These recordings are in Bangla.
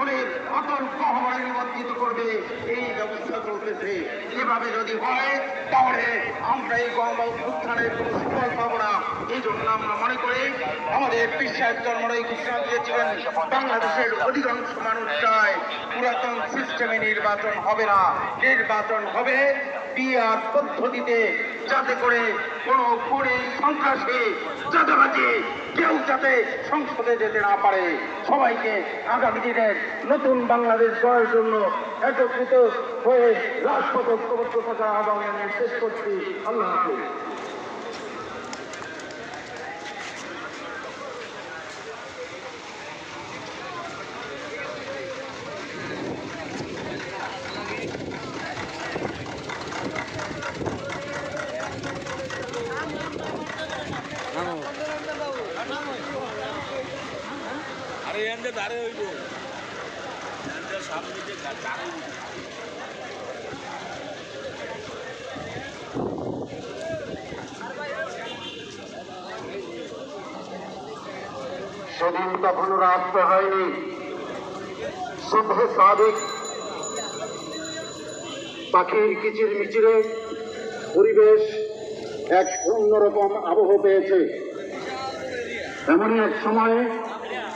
আসনের অটল গহবরে নিমন্ত্রিত করবে, এই ব্যবস্থা চলতেছে। এভাবে যদি হয়, তাহলে আমরা এই গঙ্গা উত্থানের কোনো সুফল পাবো না। এই জন্য আমরা মনে করি, আমাদের বিশ্বাস জন্মরাই ঘোষণা দিয়েছিলেন, বাংলাদেশের অধিকাংশ মানুষ চায় পুরাতন সিস্টেমে নির্বাচন হবে না। নির্বাচন হবে বিআর পদ্ধতিতে যাতে করে কোনো খুনি সন্ত্রাসী, চাঁদাবাজি কেউ যাতে সংসদে যেতে না পারে। সবাইকে আগামী দিনের নতুন বাংলাদেশ গড়ার জন্য একত্রিত হয়ে রাজপথ ঐক্যবদ্ধ থাকার শেষ করছি। আল্লাহ হাফিজ। এনতে দাঁড়ে হইব। সেদিন তখনও রাত্র হয়নি। শুভে সাদিক পাখির কিচির মিচিরে পরিবেশ এক অন্যরকম আবহ পেয়েছে। এমনই এক সময়ে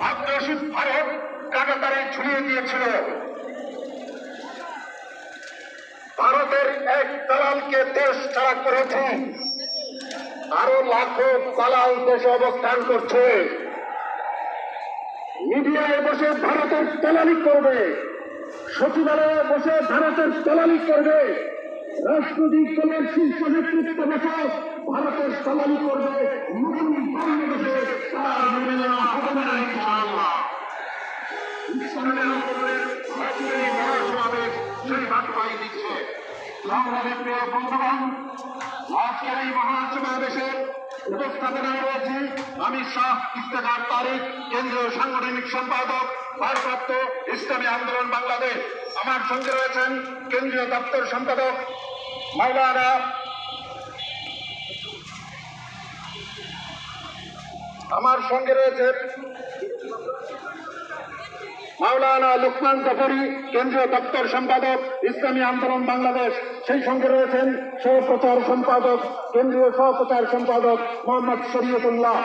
আগ্রাসী ভারত কাটাতারে ঝুলিয়ে দিয়েছিল। ভারতের এক দালালকে দেশ ছাড়া করেছে আরও লাখো দালাল দেশে অবস্থান করছে। মিডিয়ায় বসে ভারতের দালালি করবে। সচিবালয়ে বসে ভারতের দালালি করবে। রাজনৈতিক দলের শীর্ষ নেতৃত্ব বসে ভারতের দালালি করবে। নতুন বাংলাদেশে তার মেনে নেওয়া হবে না। সংগ্রামী প্রিয় বন্ধুগণ আজকের রয়েছে আমি শাহ ইস্তেখার তারিক কেন্দ্রীয় সাংগঠনিক সম্পাদক ভারপ্রাপ্ত ইসলামী আন্দোলন বাংলাদেশ আমার সঙ্গে রয়েছেন কেন্দ্রীয় দপ্তর সম্পাদক মাওলানা আমার সঙ্গে রয়েছে মাওলানা লুকমান জাফরি, কেন্দ্রীয় দপ্তর সম্পাদক, ইসলামী আন্দোলন বাংলাদেশ। সেই সঙ্গে রয়েছেন সহপ্রচার সম্পাদক, কেন্দ্রীয় সহপ্রচার সম্পাদক মোহাম্মদ শরীয়তুল্লাহ।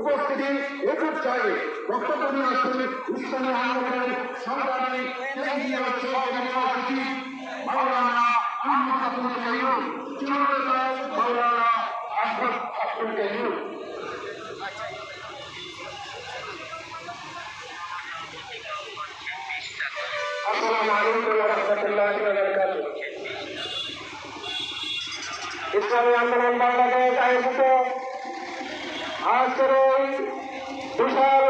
উপস্থিতি একুশ চাই। বক্তব্য ইসলামী আন্দোলনের সংগ্রামী মাওলানা আব্দুল কাইয়ুম আসসালামু আলাইকুম ওয়া রাহমাতুল্লাহি ওয়া বারাকাতুহু। ইসলামী আন্দোলন বাংলাদেশ আয়োজিত আজকের এই বিশাল